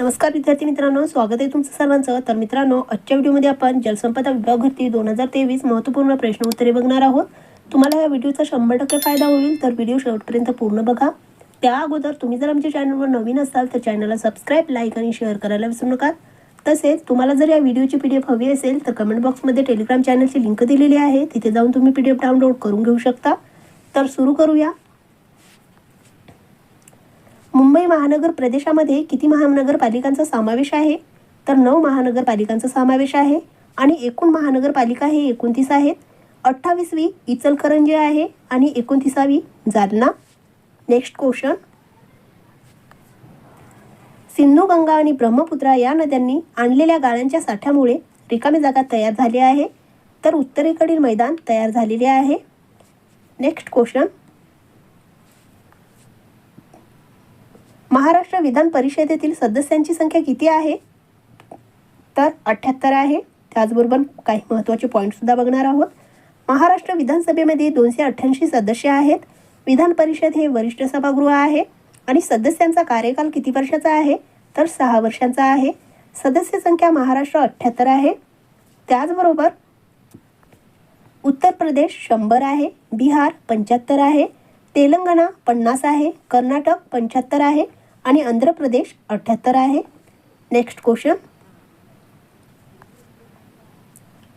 नमस्कार विद्यार्थी मित्रांनो. स्वागत आहे तुमचं सर्वांचं. तर मित्रांनो आजच्या व्हिडिओमध्ये आपण जलसंपदा विभाग भरती दोन हजार तेवीस महत्त्वपूर्ण प्रश्न उत्तरे बघणार आहोत. तुम्हाला या व्हिडिओचा शंभर टक्के फायदा होईल तर व्हिडिओ शेवटपर्यंत पूर्ण बघा. त्या अगोदर तुम्ही जर आमच्या चॅनलवर नवीन असाल तर चॅनलला सबस्क्राईब लाईक आणि शेअर करायला विसरू नका. तसेच तुम्हाला जर या व्हिडिओची पी डी एफ हवी असेल तर कमेंट बॉक्समध्ये टेलिग्राम चॅनलची लिंक दिलेली आहे. तिथे जाऊन तुम्ही पी डी एफ डाउनलोड करून घेऊ शकता. तर सुरू करूया. मुंबई महानगर प्रदेशामध्ये किती महानगरपालिकांचा समावेश आहे? तर नऊ महानगरपालिकांचा समावेश आहे आणि एकूण महानगरपालिका हे एकोणतीस आहेत. अठ्ठावीसवी इचलकरंजी आहे आणि एकोणतीसावी जालना. नेक्स्ट क्वेश्चन सिंधू गंगा आणि ब्रह्मपुत्रा या नद्यांनी आणलेल्या गाळ्यांच्या साठ्यामुळे रिकामी जागा तयार झाली आहे. तर उत्तरेकडील मैदान तयार झालेले आहे. नेक्स्ट क्वेश्चन महाराष्ट्र विधान परिषदेतील सदस्यांची संख्या किती आहे? तर अठ्ठ्याहत्तर आहे. त्याचबरोबर काही महत्त्वाचे पॉईंटसुद्धा बघणार आहोत. महाराष्ट्र विधानसभेमध्ये दोनशे अठ्ठ्याऐंशी सदस्य आहेत. विधान परिषद हे वरिष्ठ सभागृह आहे. आणि सदस्यांचा कार्यकाल किती वर्षाचा आहे? तर सहा वर्षांचा आहे. सदस्य संख्या महाराष्ट्र अठ्ठ्याहत्तर आहे. त्याचबरोबर उत्तर प्रदेश शंभर आहे. बिहार पंच्याहत्तर आहे. तेलंगणा पन्नास आहे. कर्नाटक पंच्याहत्तर आहे. आणि आंध्र प्रदेश अठ्ठ्याहत्तर आहे. Next question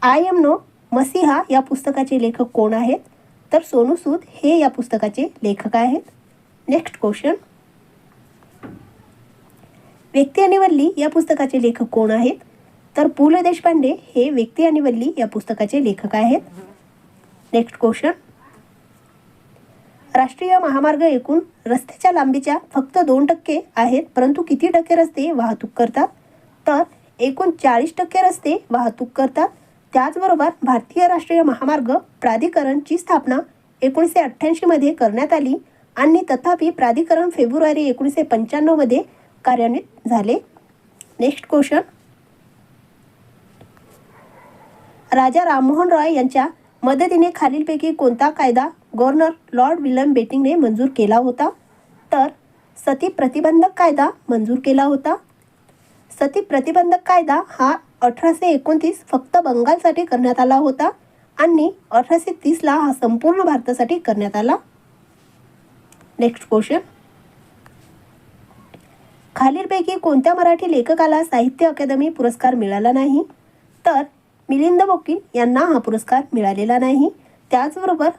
I am no messiah या पुस्तकाचे लेखक कोण आहेत? तर सोनू सूद हे या पुस्तकाचे लेखक आहेत. नेक्स्ट क्वेश्चन व्यक्ती आणि वल्ली या पुस्तकाचे लेखक कोण आहेत? तर पु ल देशपांडे हे व्यक्ती आणि वल्ली या पुस्तकाचे लेखक आहेत. नेक्स्ट क्वेश्चन राष्ट्रीय महामार्ग एकूण रस्त्याच्या लांबीच्या फक्त दोन टक्के आहेत परंतु किती टक्के रस्ते वाहतूक करतात? तर एकूण चाळीस टक्के रस्ते वाहतूक करतात. त्याचबरोबर भारतीय राष्ट्रीय महामार्ग प्राधिकरणची स्थापना एकोणीसशे अठ्ठ्याऐंशीमध्ये करण्यात आली आणि तथापि प्राधिकरण फेब्रुवारी एकोणीसशे पंच्याण्णवमध्ये कार्यान्वित झाले. नेक्स्ट क्वेश्चन राजा राममोहन रॉय यांच्या मदतीने खालीलपैकी कोणता कायदा गव्हर्नर लॉर्ड विल्यम बेटिंगने मंजूर केला होता. तर सती प्रतिबंधक कायदा मंजूर केला होता. सती प्रतिबंधक कायदा हा अठराशे एकोणतीस फक्त बंगालसाठी करण्यात आला होता आणि अठराशे तीसला हा संपूर्ण भारतासाठी करण्यात आला. नेक्स्ट क्वेश्चन खालीलपैकी कोणत्या मराठी लेखकाला साहित्य अकादमी पुरस्कार मिळाला नाही? तर मिलिंद बोकील यांना हा पुरस्कार मिळालेला नाही. त्याचबरोबर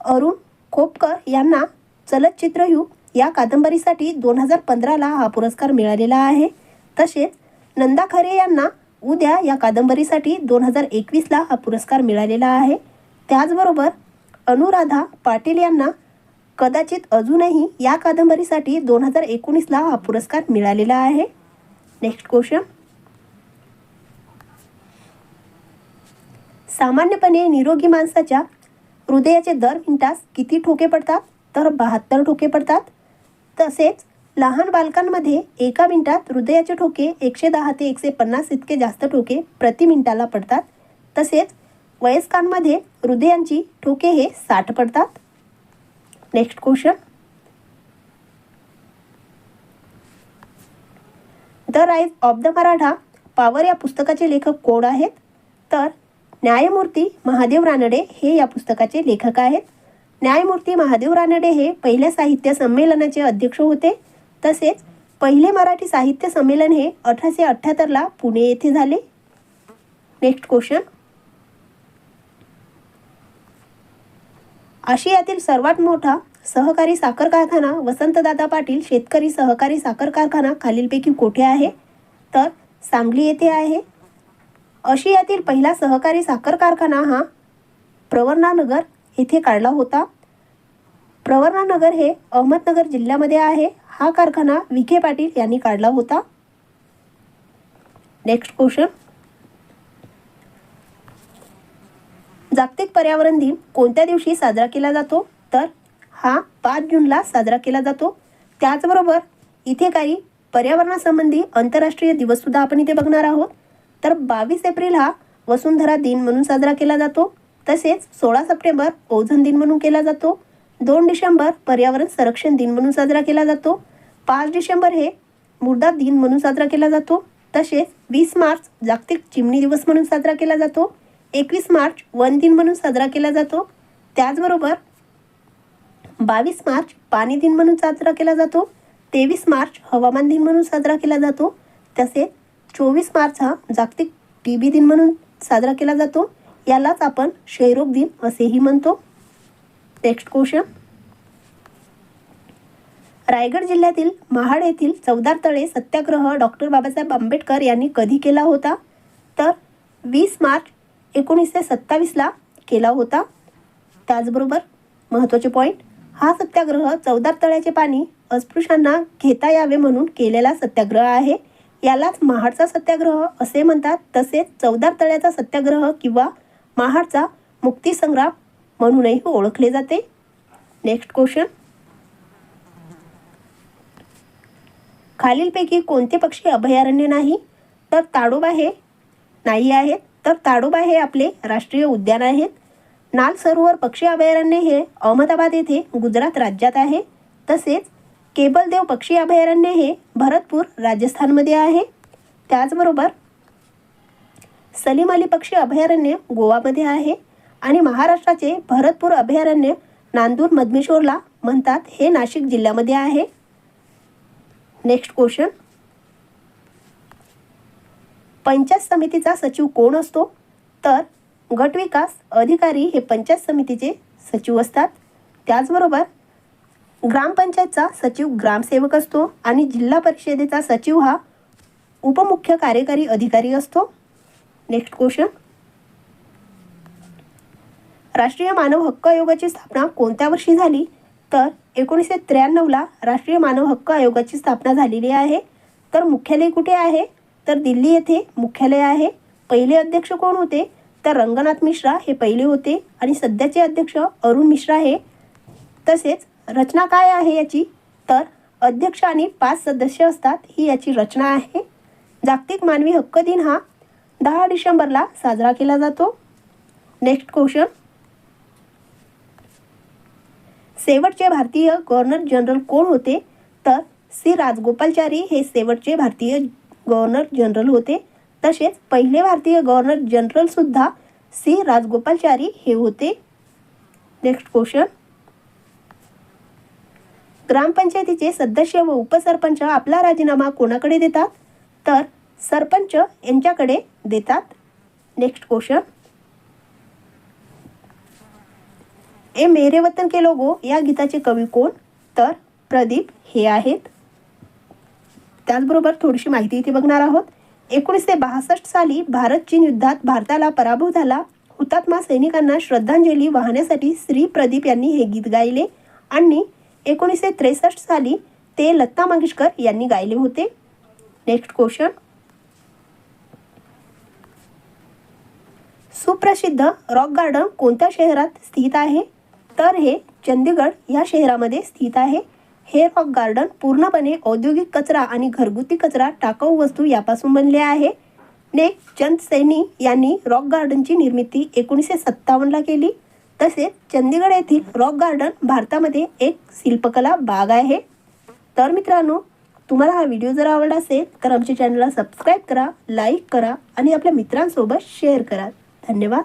अरुण खोपकर यांना चलचित्रयुग या कादंबरीसाठी दोन हजार पंधराला हा पुरस्कार मिळालेला आहे. तसेच नंदा खरे यांना उद्या या कादंबरीसाठी दोन हजार एकवीसला हा पुरस्कार मिळालेला आहे. त्याचबरोबर अनुराधा पाटील यांना कदाचित अजूनही या कादंबरीसाठी दोन हजार एकोणीसला हा पुरस्कार मिळालेला आहे. नेक्स्ट क्वेश्चन सामान्यपणे निरोगी माणसाच्या हृदयाचे दर मिनटास किती ठोके पडतात? तर बहात्तर ठोके पडतात. तसेच लहान बालकांमध्ये एका मिनिटात हृदयाचे ठोके एकशे दहा ते एकशे पन्नास इतके जास्त ठोके प्रति मिनिटाला पडतात. तसेच वयस्कांमध्ये हृदयांची ठोके हे साठ पडतात. Next question the rise of the Maratha power या पुस्तकाचे लेखक कोण आहेत? तर न्यायमूर्ती महादेव रानडे हे या पुस्तकाचे लेखक आहेत. न्यायमूर्ती महादेव रानडे हे पहिल्या साहित्य संमेलनाचे अध्यक्ष होते. तसेच पहिले मराठी साहित्य संमेलन हे अठराशे अठ्ठ्याहत्तरला पुणे येथे झाले. नेक्स्ट क्वेश्चन आशियातील सर्वात मोठा सहकारी साखर कारखाना वसंतदादा पाटील शेतकरी सहकारी साखर कारखाना खालीलपैकी कोठे आहे? तर सांगली येथे आहे. आशियातील पहिला सहकारी साखर कारखाना हा प्रवर्णानगर येथे काढला होता. प्रवर्णानगर हे अहमदनगर जिल्ह्यामध्ये आहे. हा कारखाना विखे पाटील यांनी काढला होता. नेक्स्ट क्वेश्चन जागतिक पर्यावरण दिन कोणत्या दिवशी साजरा केला जातो? तर हा पाच जूनला साजरा केला जातो. त्याचबरोबर इथे काही पर्यावरणासंबंधी आंतरराष्ट्रीय दिवससुद्धा आपण इथे बघणार आहोत. तर बावीस एप्रिल हा वसुंधरा दिन म्हणून साजरा केला जातो. तसेच सोळा सप्टेंबर ओझन दिन म्हणून केला जातो. दोन डिसेंबर पर्यावरण संरक्षण दिन म्हणून साजरा केला जातो. पाच डिसेंबर हे मुर्दा दिन म्हणून साजरा केला जातो. तसेच वीस मार्च जागतिक चिमणी दिवस म्हणून साजरा केला जातो. एकवीस मार्च वन दिन म्हणून साजरा केला जातो. त्याचबरोबर बावीस मार्च पाणी दिन म्हणून साजरा केला जातो. तेवीस मार्च हवामान दिन म्हणून साजरा केला जातो. तसेच चोवीस मार्च हा जागतिक टी बी दिन म्हणून साजरा केला जातो. यालाच आपण क्षयरोग दिन असेही म्हणतो. नेक्स्ट क्वेश्चन रायगड जिल्ह्यातील महाड येथील चौदार तळे सत्याग्रह डॉक्टर बाबासाहेब आंबेडकर यांनी कधी केला होता? तर वीस मार्च एकोणीसशे सत्तावीसला केला होता. त्याचबरोबर महत्त्वाचे पॉईंट हा सत्याग्रह चौदार तळ्याचे पाणी अस्पृश्यांना घेता यावे म्हणून केलेला सत्याग्रह आहे. यालाच महाडचा सत्याग्रह असे म्हणतात. तसेच चौदार तळ्याचा सत्याग्रह किंवा महाडचा मुक्तीसंग्राम म्हणूनही ओळखले जाते. नेक्स्ट क्वेश्चन खालीलपैकी कोणते पक्षी अभयारण्य नाही? तर ताडोबा हे नाही आहेत. तर ताडोबा हे आपले राष्ट्रीय उद्यान आहेत. नाल सरोवर पक्षी अभयारण्य हे अहमदाबाद येथे गुजरात राज्यात आहे. तसेच केबलदेव पक्षी अभयारण्य हे भरतपूर राजस्थानमध्ये आहे. त्याचबरोबर सलीम अली पक्षी अभयारण्य गोवामध्ये आहे आणि महाराष्ट्राचे भरतपूर अभयारण्य नांदूर मधमेश्वरला म्हणतात हे नाशिक जिल्ह्यामध्ये आहे. नेक्स्ट क्वेश्चन पंचायत समितीचा सचिव कोण असतो? तर गट विकास अधिकारी हे पंचायत समितीचे सचिव असतात. त्याचबरोबर ग्रामपंचायतचा सचिव ग्रामसेवक असतो आणि जिल्हा परिषदेचा सचिव हा उपमुख्य कार्यकारी अधिकारी असतो. नेक्स्ट क्वेश्चन राष्ट्रीय मानव हक्क आयोगाची स्थापना कोणत्या वर्षी झाली? तर एकोणीसशे त्र्याण्णवला राष्ट्रीय मानव हक्क आयोगाची स्थापना झालेली आहे. तर मुख्यालय कुठे आहे? तर दिल्ली येथे मुख्यालय आहे. पहिले अध्यक्ष कोण होते? तर रंगनाथ मिश्रा हे पहिले होते आणि सध्याचे अध्यक्ष अरुण मिश्रा हे. तसेच रचना काय आहे याची? तर अध्यक्ष आणि पाच सदस्य असतात ही याची रचना आहे. जागतिक मानवी हक्क दिन हा दहा डिसेंबरला साजरा केला जातो. नेक्स्ट क्वेश्चन शेवटचे भारतीय गव्हर्नर जनरल कोण होते? तर सी राजगोपालचारी हे शेवटचे भारतीय गव्हर्नर जनरल होते. तसेच पहिले भारतीय गव्हर्नर जनरलसुद्धा सी राजगोपालचारी हे होते. नेक्स्ट क्वेश्चन ग्रामपंचायतीचे सदस्य व उपसरपंच आपला राजीनामा कोणाकडे देतात? तर सरपंच यांच्याकडे देतात. नेक्स्ट क्वेश्चन ए मेरे वतन के लोगो या गीताचे कवी कोण? तर प्रदीप हे आहेत. त्याचबरोबर थोडीशी माहिती इथे बघणार आहोत. एकोणीसशे बासष्ट साली भारत चीन युद्धात भारताला पराभव झाला. हुतात्मा सैनिकांना श्रद्धांजली वाहण्यासाठी श्री प्रदीप यांनी हे गीत गायले आणि एकोणीसशे त्रेसष्ट साली ते लता मंगेशकर यांनी गायले होते. नेक्स्ट क्वेश्चन सुप्रसिद्ध रॉक गार्डन कोणत्या शहरात स्थित आहे? तर हे चंदीगड या शहरामध्ये स्थित आहे. हे रॉक गार्डन पूर्णपणे औद्योगिक कचरा आणि घरगुती कचरा टाकाऊ वस्तू यापासून बनले आहे. ने चंद सैनी यांनी रॉक गार्डनची निर्मिती एकोणीसशे सत्तावन्नला केली. तसेच चंदीगड येथील रॉक गार्डन भारतामध्ये एक शिल्पकला बाग आहे. तर मित्रांनो तुम्हाला हा व्हिडिओ जर आवडला असेल तर आमच्या चॅनलला सबस्क्राईब करा लाईक करा आणि आपल्या मित्रांसोबत शेअर करा. धन्यवाद.